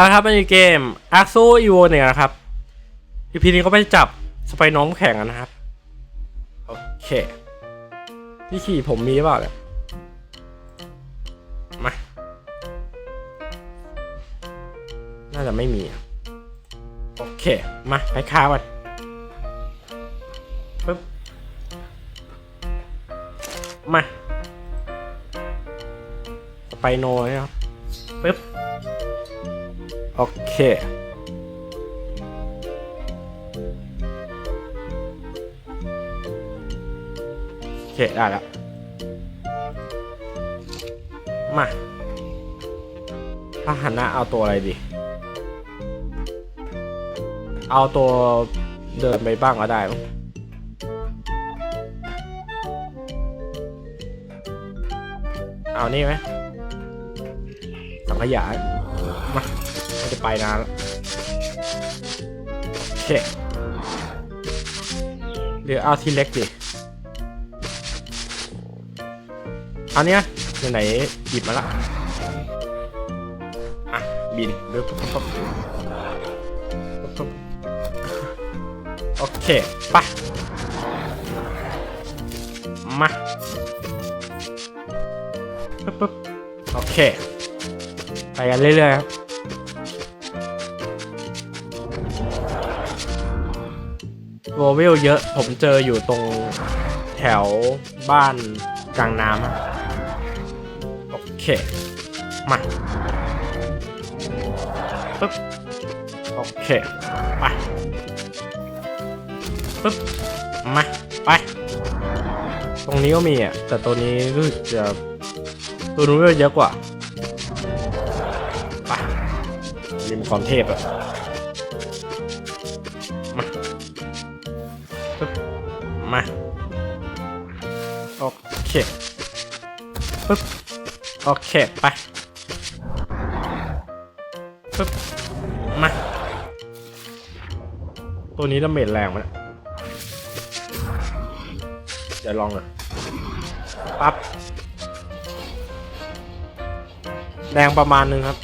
เอาละครับในเกม a r k ู e v o เนี่ยนะครับอีพีนี้ก็ไปจับสไปน้องแข่งกันนะครับ โอเคที่ขี่ผมมีหรือเปล่าเนี่ยมา น่าจะไม่มี โอเค มา ไปค้าก่อนปึ๊บมา สไปโนนะครับปึ๊บ โอเค โอเค ได้แล้ว มาพาหนะเอาตัวอะไรดี เอาตัวเดินไปบ้างก็ได้มั้งเอานี่ไหมสังขยามา ไม่ไปนานโอเคเดี๋ยวเอาที่เล็กดิเอาเนี้ยไหนๆหยิบมาละอะบินเร็วปุ๊บปุ๊บปุ๊บปุ๊บโอเคไปมาปุ๊บปุ๊บโอเค ไปกันเรื่อยๆครับ วเวลเยอะ ผมเจออยู่ตรงแถวบ้านกลางน้ำ โอเค มาปึ๊บ โอเค ไปปึ๊บ มา ไป ตรงนี้ก็มีอะ แต่ตัวนี้รู้สึกจะตัวนู้นเยอะกว่า ไปริมคอนเทพอะ โอเคปึ๊บโอเคไปปึ๊บมาตัวนี้ดาเมจแรงมันเดี๋ยวลองเลยปั๊บแรงประมาณนึงครับ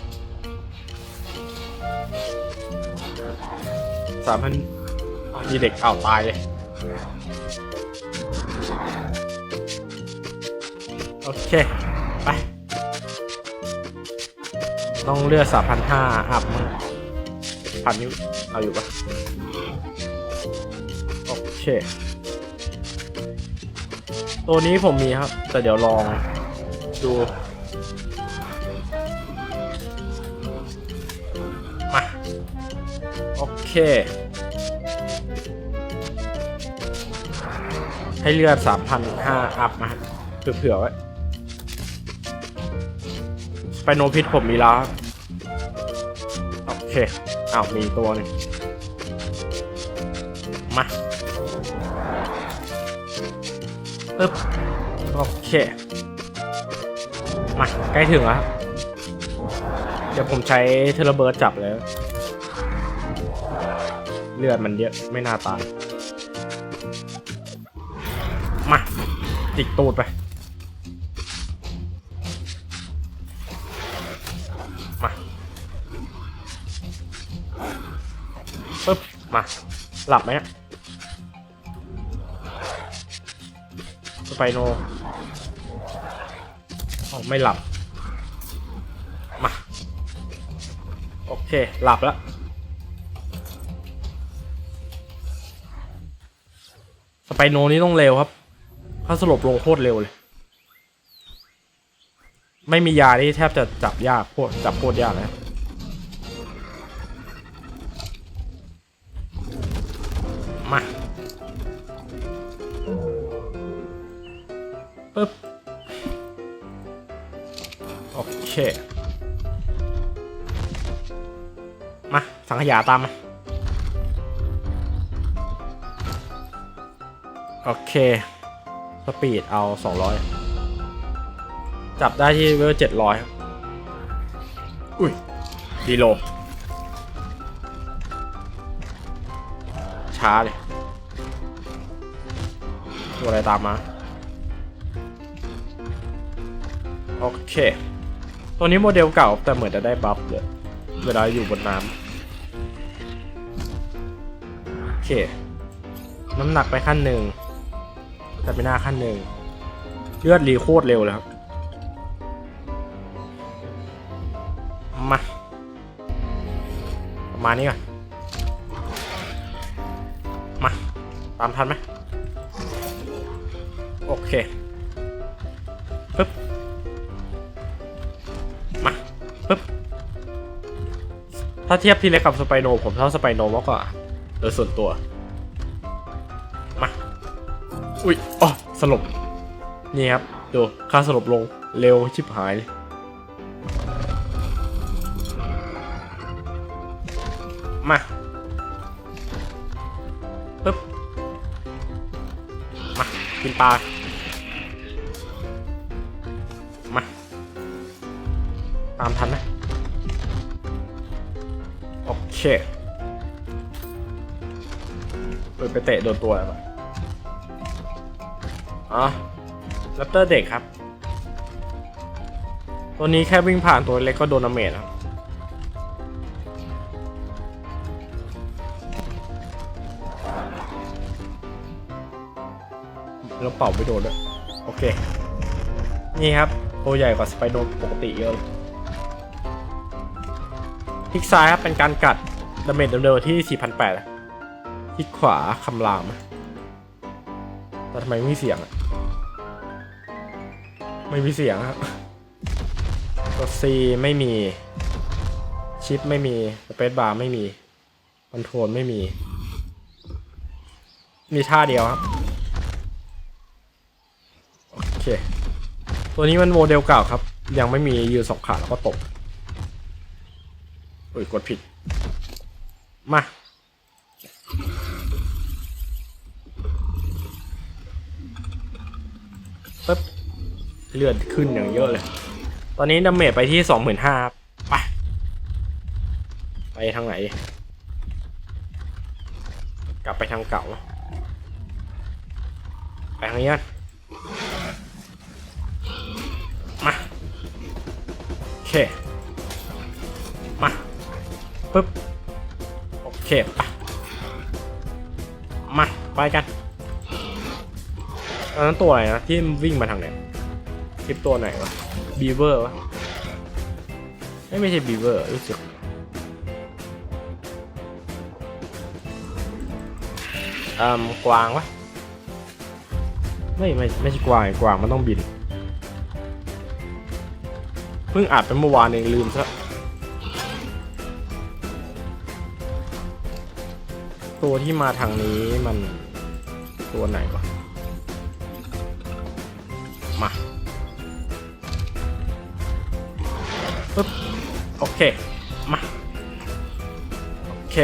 สามพันมีเด็กเอาตายเลย ต้องเลือกสามพันห้าอัพมั้งพันนิ้วเอาอยู่ปะโอเค ตัวนี้ผมมีครับ แต่เดี๋ยวลองดูมาโอเค ให้เลือด3,500อัพมาเผื่อๆไว้ ไปโนพิษผมมีแล้ว โอเคอ้าวมีตัวหนึงมาปึ๊บโอเค มา ใกล้ถึงแล้ว เดี๋ยวผมใช้เทเลเบิร์ดจับเลย เลือดมันเยอะ ไม่น่าตาย มา จิกตูดไป มา หลับไหมสไปโนอ๋อไม่หลับ มา โอเค หลับแล้วสไปโนนี่ต้องเร็วครับ ถ้าสลบลงโคตรเร็วเลย ไม่มียาที่แทบจะจับยากโคตรจับโคตรยากนะ เคมาสังขยาตามมาโอเค สปีดเอา 200 จับได้ที่เวล700ครับอุ้ยดีโล ช้าเลยตัวอะไรตามมา โอเค ตัวนี้โมเดลเก่าแต่เหมือนจะได้บัฟเลยเวลาอยู่บนน้ำโอเค น้ำหนักไปขั้นหนึ่งแต่ไม่น่าขั้นหนึ่งเลือดรีโคตรเร็วเลยครับ มาประมาณนี้ก่อนมา ตามทันไหมโอเคปึ๊บ ถ้าเทียบทีเล็กกับสไปโนผมชอบสไปโนมากกว่าโดยส่วนตัว มา อุ้ยอ๋อสลบ นี่ครับ ดู ค่าสลบลง เร็วชิบหายเลยมาปึ๊บ มา กินปลา เคเปิดไปเตะโดนตัวอะไรวะอ๋อแรปเตอร์เด็กครับ ตัวนี้แค่วิ่งผ่านตัวเล็กก็โดนดาเมจแล้วแล้วเป่าไม่โดนด้วยโอเค นี่ครับ ตัวใหญ่กว่าสไปโดปกติเยอะเลยคลิกซ้ายครับเป็นการกัด ดาเมจเดิมๆที่ 4,800คลิกขวาคำรามแต่ทำไมไม่มีเสียงอะไม่มีเสียงครับกด C ไม่มี ชิปไม่มีสเปซบาร์ไม่มีคอนโทรลไม่มี มีท่าเดียวครับ โอเค ตัวนี้มันโมเดลเก่าครับ ยังไม่มียืนสองขาแล้วก็ตกโอ้ยกดผิด มาปึ๊บเลือดขึ้นอย่างเยอะเลย ตอนนี้ดาเมจไปที่สองหมื่นห้าไป ไปทางไหน กลับไปทางเก่า ไปทางนี้นมาโอเค มาปึ๊บ เคปมา ไปกันตอนนั้นตัวอะไรนะที่วิ่งมาทางไหนคลิปตัวไหนวะบีเวอร์วะไม่ไม่ใช่บีเวอร์รู้สึกอืมกวางวะไม่ไม่ไม่ใช่กวางกวางมันต้องบิน เพิ่งอัดไปเมื่อวานเองลืมซะ ตัวที่มาทางนี้มันตัวไหนวะมาปึ๊บโอเค มา โอเค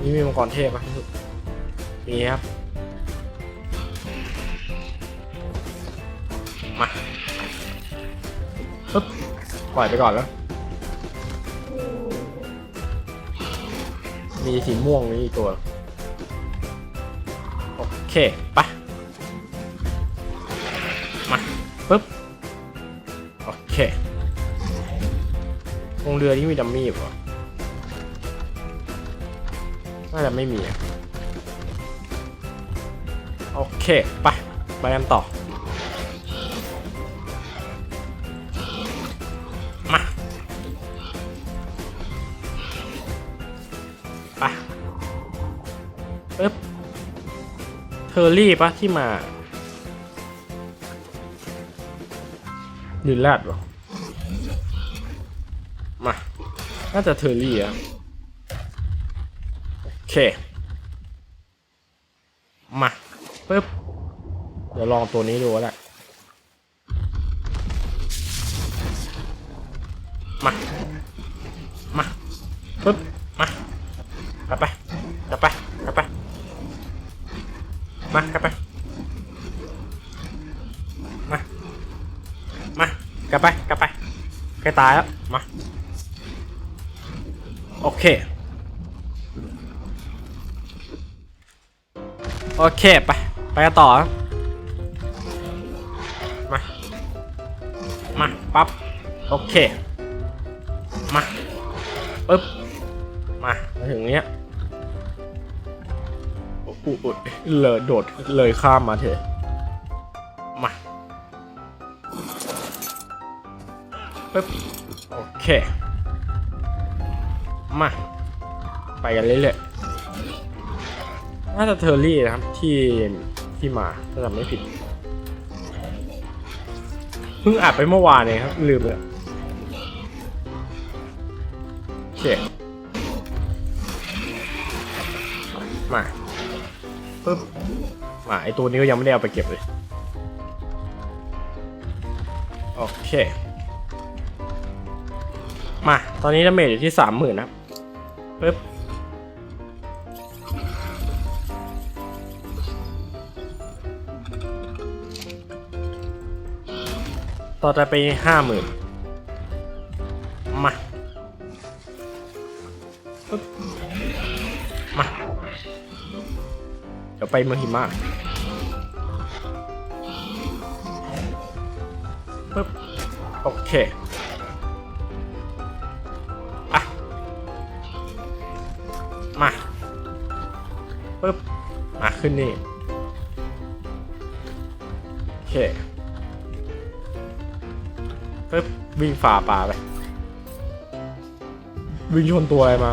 นี่มีมังกรเทพปะมีครับ มาปึ๊บปล่อยไปก่อนแล้ว มีสีม่วงนี่อีกตัว โอเคไปมาปึ๊บ โอเคลงเรือที่มีดัมมี่ป่ะน่าจะไม่มี โอเค ไป ไปกันต่อ อร์รี่ปะที่มาหรือแรดวะมา น่าจะเทอร์รี่อะโอเค มาปึ๊บ เดี๋ยวลองตัวนี้ดูก็ได้มา มาปึ๊บ มากลับไปกลับไปกลับไป มากลับไป มา มากลับไปกลับไปใกล้ ตายแล้วมาโอเคโอเคไปไปกันต่อมามาปั๊บโอเคมาปึ๊บมามาถึงเนี้ยอุยอุ๊ยเลยโดดเลยข้ามมาเถอะมาปึ๊บ เค มา ไปกันเรื่อยๆน่าจะเทอร์รี่นะครับที่ที่มาถ้าจำไม่ผิด เพิ่งอัดไปเมื่อวานเองครับ ลืมเลยโอเค มาปึ๊บมาไอตัวนี้ก็ยังไม่ได้เอาไปเก็บเลย โอเค มา ตอนนี้ดาเมจอยู่ที่สามหมื่นนะปึ๊บต่อจะไปห้าหมื่นมาปึ๊บมา เดี๋ยวไปเมืองหิมะปึ๊บโอเค ขึ้นนี่ โอเคปึ๊บวิ่งฝ่าป่าไป วิ่งชนตัวอะไรมา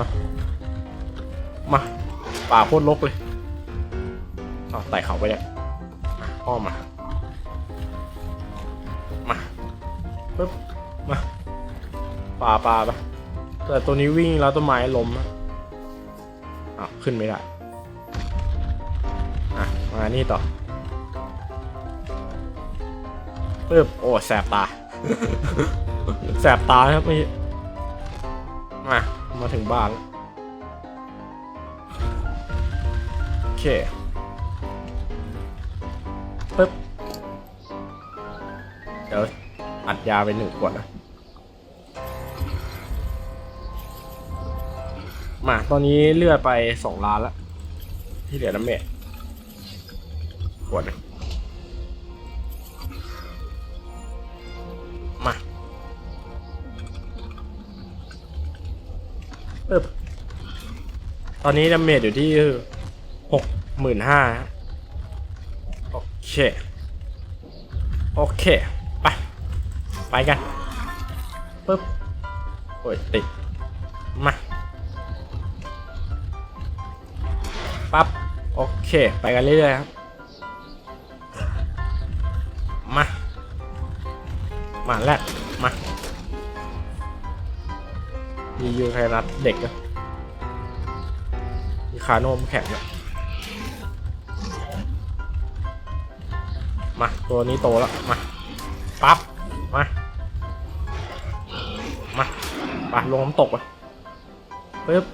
มา ป่าโคตรรกเลยเอาไต่เขาไปเนี่ยมาอ้อมา มาปึ๊บมาป่าป่าไปแต่ตัวนี้วิ่งแล้วต้นไม้ล้มอะอ้าวขึ้นไม่ได้ มานี่ต่อปึ๊บโอ้แสบตา แสบตาครับไม่มามาถึงบ้านแล้วโอเคปึ๊บเดี๋ยวอัดยาไปหนึ่งขวดนะมาตอนนี้เลือดไปสองล้านแล้วที่เหลือน้ำเมจ วนมาปึ๊บตอนนี้ดาเมจอยู่ที่หกหมื่นห้าโอเค โอเค ไป ไปกันปึ๊บโอ้ยติด มาปั๊บ โอเค ไปกันเรื่อยๆครับ มาแรกมามียูไทรัสเด็กนะมีคาโนมแข็งนะมา ตัวนี้โตแล้ว มา ปั๊บ มา มาไปลงน้ำตกอะปึ๊บ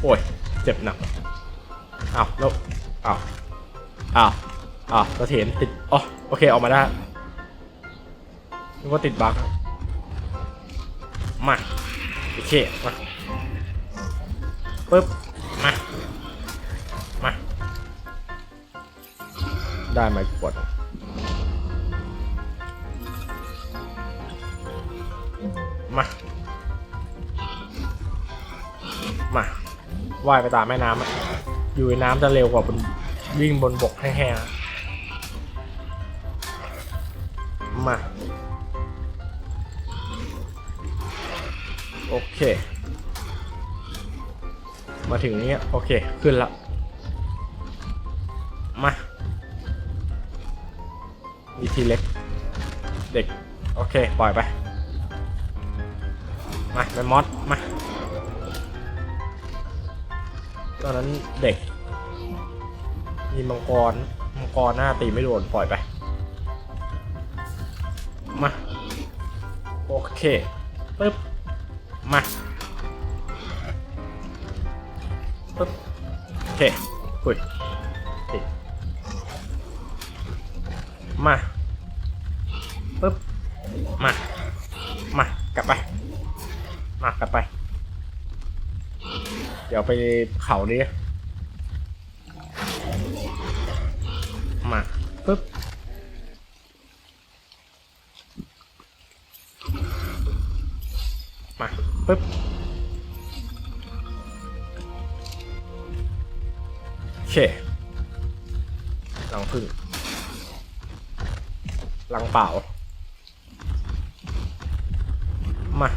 โอ้ย เจ็บหนักอ้าวแล้วอ้าวอ้าวอ้าวกระเถนติดอ๋อโอเค ออกมาได้ นึกว่าติดบั๊กครับมาโอเคมาปึ๊บมามาได้ไหมกดมามาว่ายไปตามแม่น้ำอะอยู่ในน้ำจะเร็วกว่าบนวิ่งบนบกแห้งๆอะมา โอเค มาถึงนี้โอเค ขึ้นละ มามีทีเล็ก เด็ก โอเค ปล่อยไป มาไปมอสมาตอนนั้นเด็ก มีมังกร มังกรหน้าตีไม่โดน ปล่อยไป มา โอเคปึ๊บ มาปึ๊บโอเคคุยติดมาปึ๊บมามากลับไป มากลับไป เดี๋ยวไปเขานี้มา ปึ๊บ มา ปึ๊บโอเคลังพึ่งลังเปล่า มา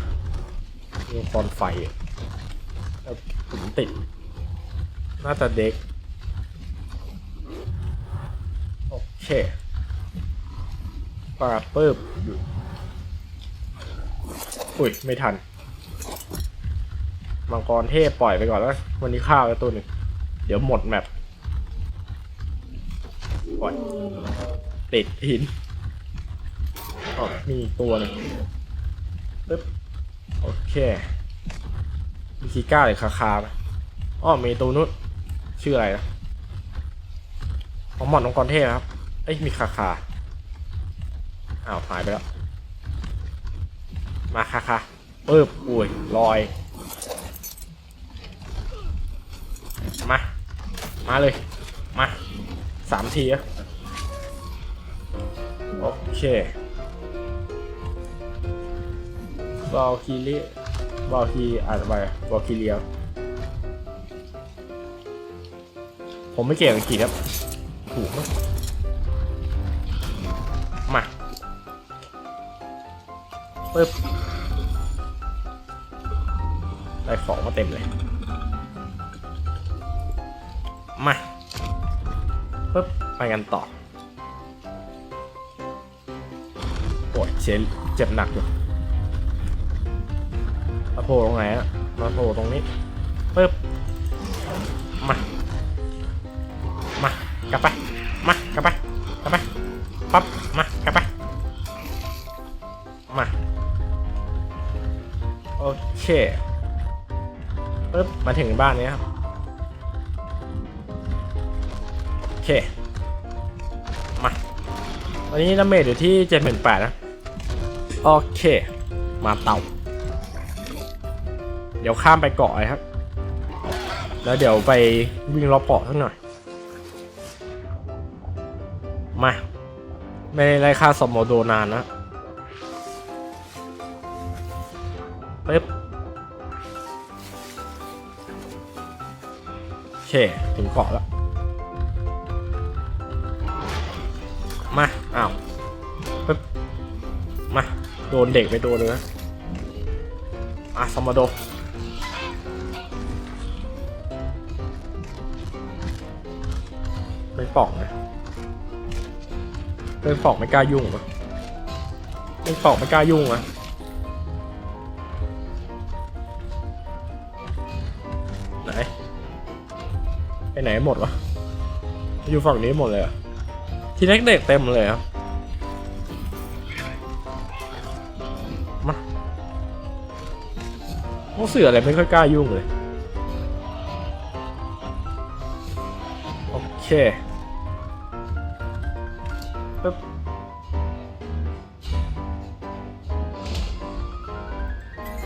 มีคอนไฟแล้วผมติดน่าจะเด็ก โอเคปลาเปิบอยู่อุ้ย ไม่ทัน มังกรเทพปล่อยไปก่อนแล้ววันนี้ข้าวแล้วตัวหนึ่งเดี๋ยวหมดแมปปล่อยติดหินอ๋อมีตัวหนึงปึ๊บโอเคมีคีก้าหรือคาคาไหมอ๋อมีตัวนู้นชื่ออะไรนะของหมอนองกรเทพครับเอ้ยมีคาคาอ้าวหายไปแล้วมาคาคาปึ๊บอุ้ยลอย มา มาเลย มาสามทีอะโอเคบอลคีรีบอลคีอ่านไปบอลคีเรียผมไม่เก่งอังกฤษครับ ถูกไหมมาปึ๊บได้ของมาเต็มเลย ปึ๊บไปกันต่อโอ้ยเชนเจ็บหนักอยู่มาโผล่ตรงไหนอะมาโผล่ตรงนี้ปึ๊บมามากลับไปมากลับไปกลับไปปั๊บมากลับไปมาโอเคปึ๊บมาถึงบ้านนี้ครับ เค มาวันนี้น้ำเมจอยู่ที่เจ็ดหมื่นแปดนะ โอเค มาเต่า เดี๋ยวข้ามไปเกาะเลยครับ แล้วเดี๋ยวไปวิ่งรอบเกาะสักหน่อย มา ไม่ได้ไล่ค่าสมโมโดนานนะปึ๊บโอเค ถึงเกาะแล้ว อ้าวปึ๊บมา โดนเด็กไปโดนเลยนะอะสมโดเป็นป่องนะเป็นป่องไม่กล้ายุ่งอะเป็นป่องไม่กล้ายุ่งอะไหน ไปไหนหมดวะ อยู่ฝั่งนี้หมดเลยอะ ทีเล็กเด็กเต็มเลยครับมาพวกเสืออะไรไม่ค่อยกล้ายุ่งเลย โอเคปึ๊บ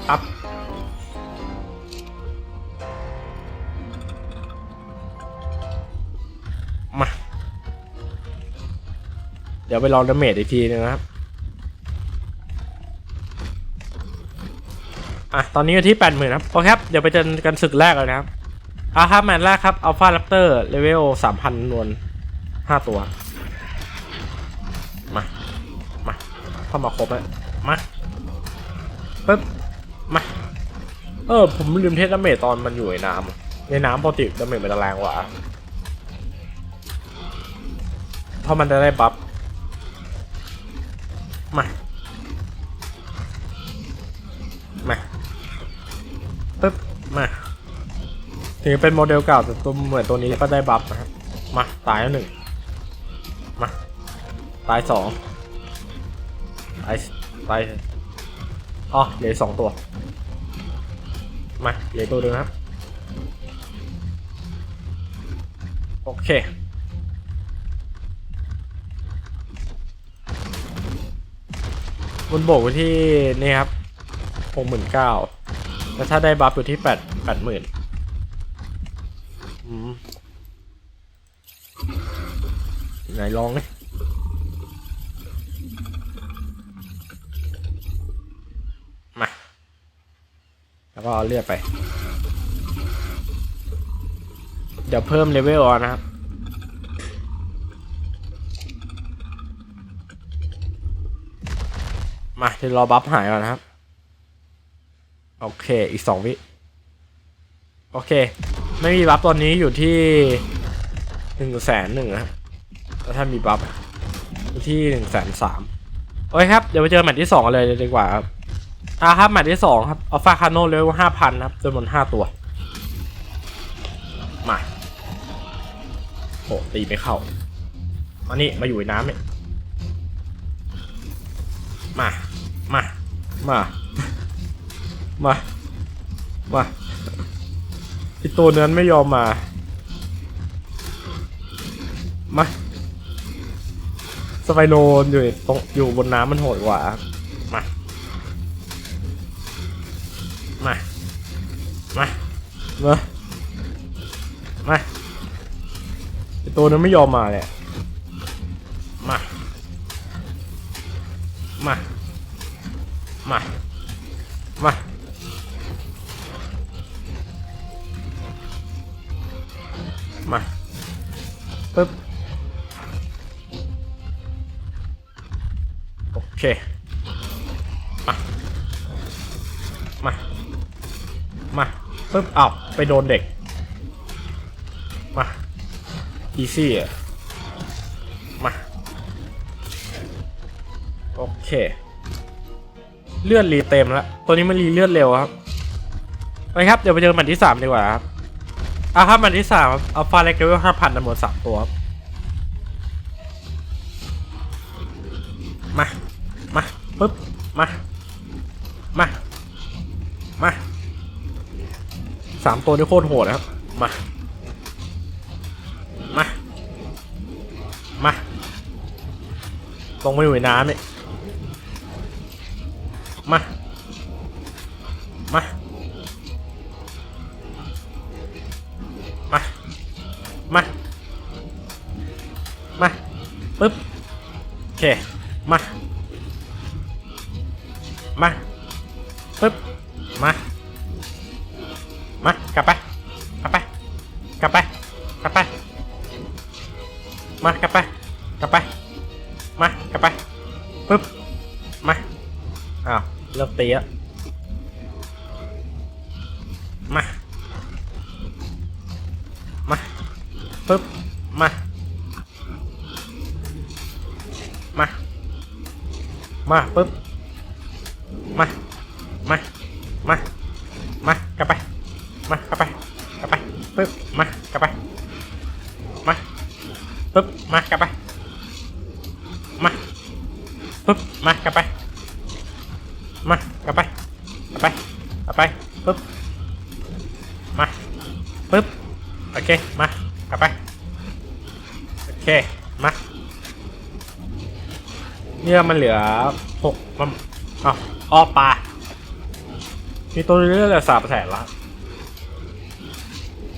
อัพ เดี๋ยวไปลองดาเมจอีกทีนึงนะครับ อะ ตอนนี้อยู่ที่แปดหมื่นครับ โอเคครับ เดี๋ยวไปเจอกันศึกแรกเลยนะครับอาครับแมนแรกครับอัลฟาแรปเตอร์เลเวลสามพันนวลห้าตัว มา มาเข้ามาครบแล้วมาปึ๊บ มา เออ ผมลืมเทสดาเมจตอนมันอยู่ในน้ำในน้ำปกติดาเมจมันจะแรงกว่าเพราะมันจะได้บัฟ มา มาปึ๊บ มา ถึงเป็นโมเดลเก่าแต่ตัวเหมือนตัวนี้ก็ได้บัฟนะครับ มา ตายแล้วหนึ่ง มา ตายสองตาย ตายอ๋อเหลือสองตัว มาเหลือตัวหนึงครับ โอเค บนโบกไว้ที่นี่ครับหกหมื่นเก้าแล้วถ้าได้บัฟอยู่ที่แปดแปดหมื่นไหนลองเลยมา แล้วก็เอาเลือดไป เดี๋ยวเพิ่มเลเวลเอนะครับ มาเดี๋ยวรอบัฟหายก่อนนะครับ โอเค อีกสองวิ โอเค ไม่มีบัฟตอนนี้อยู่ที่หนึ่งแสนหนึ่งนะครับแล้วถ้ามีบัฟอยู่ที่หนึ่งแสนสามโอเคครับ เดี๋ยวไปเจอแมตช์ที่สองเลยดีกว่าครับอ่าครับแมตช์ที่สองครับอัลฟาคาโนเลเวลห้าพันครับจำนวนห้าตัว มาโอ้ตีไม่เข้ามานี่มาอยู่ในน้ำเนี่ยมา มา มา มา มาไอตัวนั้นไม่ยอมมา มา สไปโนอยู่ตรงอยู่บนน้ำมันโหดกว่าครับมา มา มา มา มาไอตัวนั้นไม่ยอมมาเลยอะมา มา มา มา มาปึ๊บ โอเค มา มา มาปึ๊บอ้าวไปโดนเด็ก มา อีซี่อะมา โอเค เลือดรีเต็มแล้วตัวนี้มันรีเลือดเร็วครับไปครับเดี๋ยวไปเจอแมตช์ที่สามดีกว่าครับอะครับแมตช์ที่สามอัลฟาเล็กเลเวลห้าพันจำนวนสามตัวครับมามาปึ๊บมามามาสามตัวนี่โคตรโหดนะครับมามามาลงมาอยู่ในน้ำเนี่ย มา มา มา มา มาปึ๊บ โอเค มา มาปึ๊บ มา มากลับไป กลับไป กลับไป กลับไป มากลับไป กลับไป เตีแล้วมา มาปึ๊บ มา มา มาปึ๊บ มา มา มา มากลับไป มากลับไป กลับไปปึ๊บ มากลับไป มาปึ๊บ มากลับไป มาปึ๊บ มากลับไป มากลับไปกลับไปกลับไปปึ๊บมาปึ๊บโอเคมากลับไปโอเคมาเนี่ยมันเหลือหกมันอ้าวอ้อปลามีตัวเรื่อยๆเหลือสามแสนละ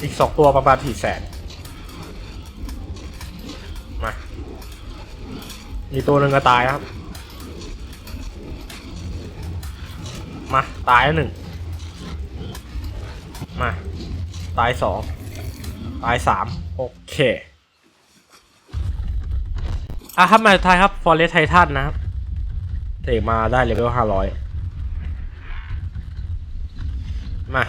อีกสองตัวประมาณสี่แสนมามีตัวหนึ่งก็ตายครับ มา ตายแล้วหนึ่งมา ตายสองตายสามโอเคอะครับมาท้ายครับฟอร์เรสไททันนะครับเตะมาได้เลเวลห้าร้อยมา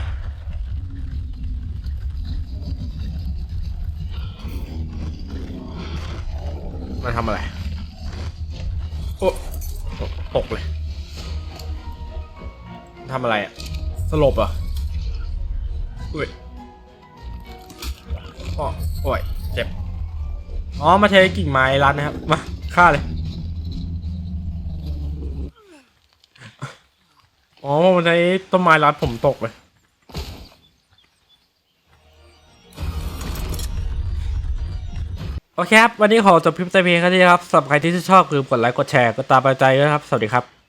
มาทำอะไร โอ้ตกเลย ทำอะไรอะ สลบอะอุ้ยอ้อโอ้ยเจ็บ อ๋อ มาเทกิ่งไม้รัดนะครับ มาฆ่าเลย อ๋อมันใช้ต้นไม้รัดผมตกเลย โอเคครับ วันนี้ขอจบคลิปแต่เพียงแค่นี้ครับสำหรับใครที่ชอบคือกดไลค์ กดแชร์ กดตามไปใจด้วยครับ สวัสดีครับ